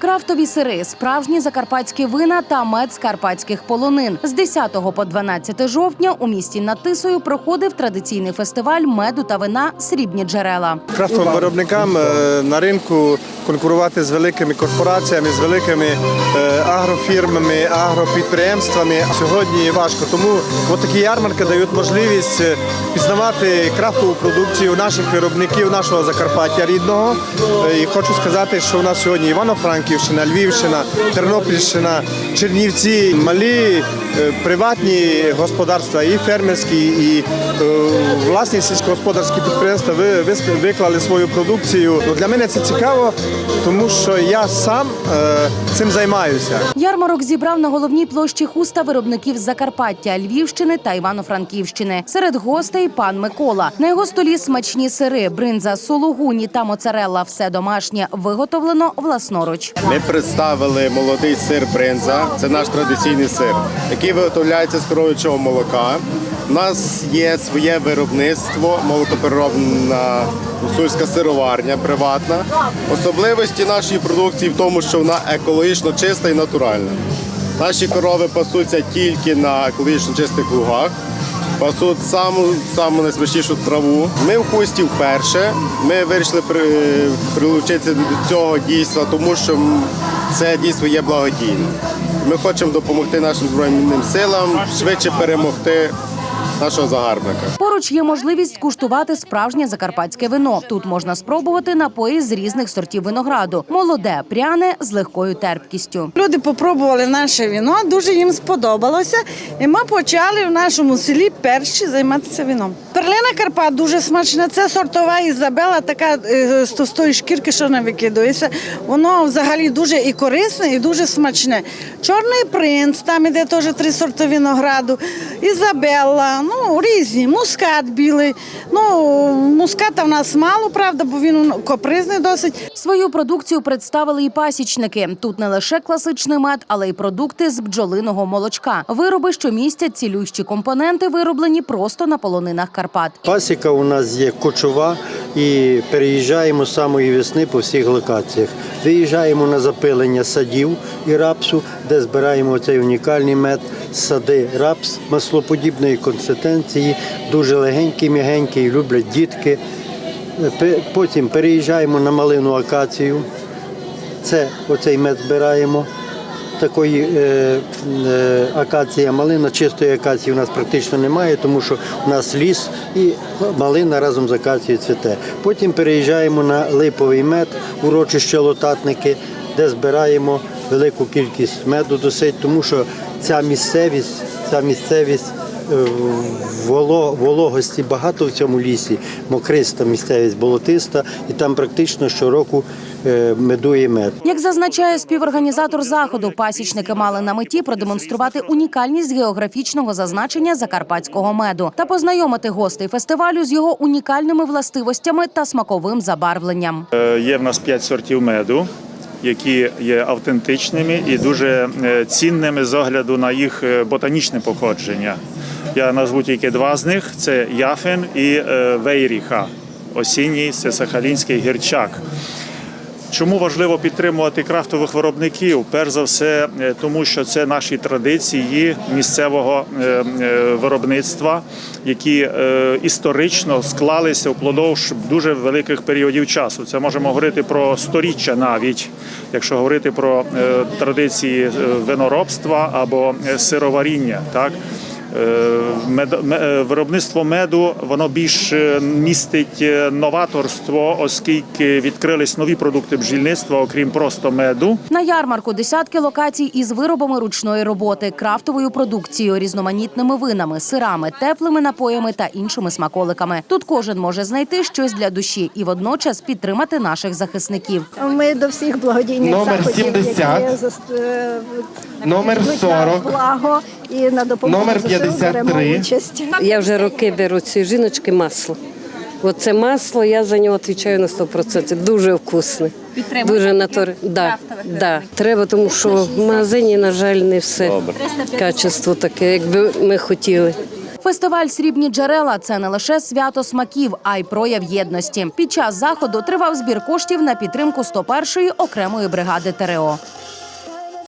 Крафтові сири, справжні закарпатські вина та мед з карпатських полонин. З 10 по 12 жовтня у місті над Тисою проходив традиційний фестиваль меду та вина Срібні джерела. Крафтовим виробникам е, на ринку конкурувати з великими корпораціями, з великими е, агрофірмами, агропідприємствами сьогодні важко. Тому от такі ярмарки дають можливість е, пізнавати крафтову продукцію наших виробників, нашого Закарпаття рідного. Е, І хочу сказати, що у нас сьогодні Івано-Франківщина, Львівщина, Тернопільщина, Чернівці, малі приватні господарства, і фермерські, і власні сільськогосподарські підприємства ви, ви виклали свою продукцію. Для мене це цікаво, тому що я сам е, цим займаюся. Ярмарок зібрав на головній площі хуста виробників з Закарпаття, Львівщини та Івано-Франківщини. Серед гостей пан Микола. На його столі смачні сири, бринза, сулугуні та моцарелла. Все домашнє виготовлено власноруч. Ми представили молодий сир бринза. Це наш традиційний сир, який виготовляється з коров'ячого молока. У нас є своє виробництво, молокопереробна гуцульська сироварня приватна. Особливості нашої продукції в тому, що вона екологічно чиста і натуральна. Наші корови пасуться тільки на екологічно чистих лугах. Пасуть саму саму найсмачнішу траву. Ми в хусті вперше. Ми вирішили прилучитися до цього дійства, тому що це дійство є благодійним. Ми хочемо допомогти нашим збройним силам швидше перемогти нашого загарбника. Поруч є можливість скуштувати справжнє закарпатське вино. Тут можна спробувати напої з різних сортів винограду: молоде, пряне з легкою терпкістю. Люди попробували наше віно, дуже їм сподобалося. І ми почали в нашому селі перші займатися віном. Перлина Карпат дуже смачна. Це сортова Ізабела, така е, з товстої шкірки, що не викидується. Воно взагалі дуже і корисне, і дуже смачне. Чорний принц, там іде теж три сорти винограду. Ізабелла, ну різні, мускат білий. Ну, муската в нас мало, правда, бо він капризний досить. Свою продукцію представили і пасічники. Тут не лише класичний мед, але й продукти з бджолиного молочка. Вироби, що містять цілющі компоненти, вироблені просто на полонинах Карпат. Пасіка у нас є кочова і переїжджаємо з самої весни по всіх локаціях. Виїжджаємо на запилення садів і рапсу, де збираємо цей унікальний мед, сади рапс маслоподібної консистенції, дуже легенький, м'ягенький, люблять дітки. Потім переїжджаємо на малину акацію. Це оцей мед збираємо. Такої е, е, акація малина, чистої акації у нас практично немає, тому що у нас ліс і малина разом з акацією цвіте. Потім переїжджаємо на липовий мед, урочище лотатники, де збираємо велику кількість меду досить, тому що ця місцевість, ця місцевість вологості багато в цьому лісі, мокриста місцевість, болотиста, і там практично щороку е, медує мед. Як зазначає співорганізатор заходу, пасічники мали на меті продемонструвати унікальність географічного зазначення закарпатського меду та познайомити гостей фестивалю з його унікальними властивостями та смаковим забарвленням. Е, Є в нас п'ять сортів меду, які є автентичними і дуже е, цінними з огляду на їх е, ботанічне походження. Я назву тільки два з них: це яфен і е, вейріха. Осінній це сахалінський гірчак. Чому важливо підтримувати крафтових виробників? Перш за все, е, тому що це наші традиції місцевого е, виробництва, які історично склалися впродовж дуже великих періодів часу. Це можемо говорити про сторіччя навіть, якщо говорити про традиції виноробства або сироваріння. Так? Е, мед- е, Виробництво меду воно більш е, містить новаторство, оскільки відкрились нові продукти бджільництва, окрім просто меду. На ярмарку десятки локацій із виробами ручної роботи, крафтовою продукцією, різноманітними винами, сирами, теплими напоями та іншими смаколиками. Тут кожен може знайти щось для душі і водночас підтримати наших захисників. Ми до всіх благодійних Номер заходів, 70, які Номер 40, благо і на допомогу Номер ЗСУ 53. беремо участь. Я вже роки беру ці жіночки масло. Оце масло, я за нього відповідаю на 100%. Дуже вкусне. Дуже натур... да, да. Треба, тому що в магазині, на жаль, не все качество таке, якби ми хотіли. Фестиваль Срібні джерела це не лише свято смаків, а й прояв єдності. Під час заходу тривав збір коштів на підтримку 101-ї окремої бригади ТРО.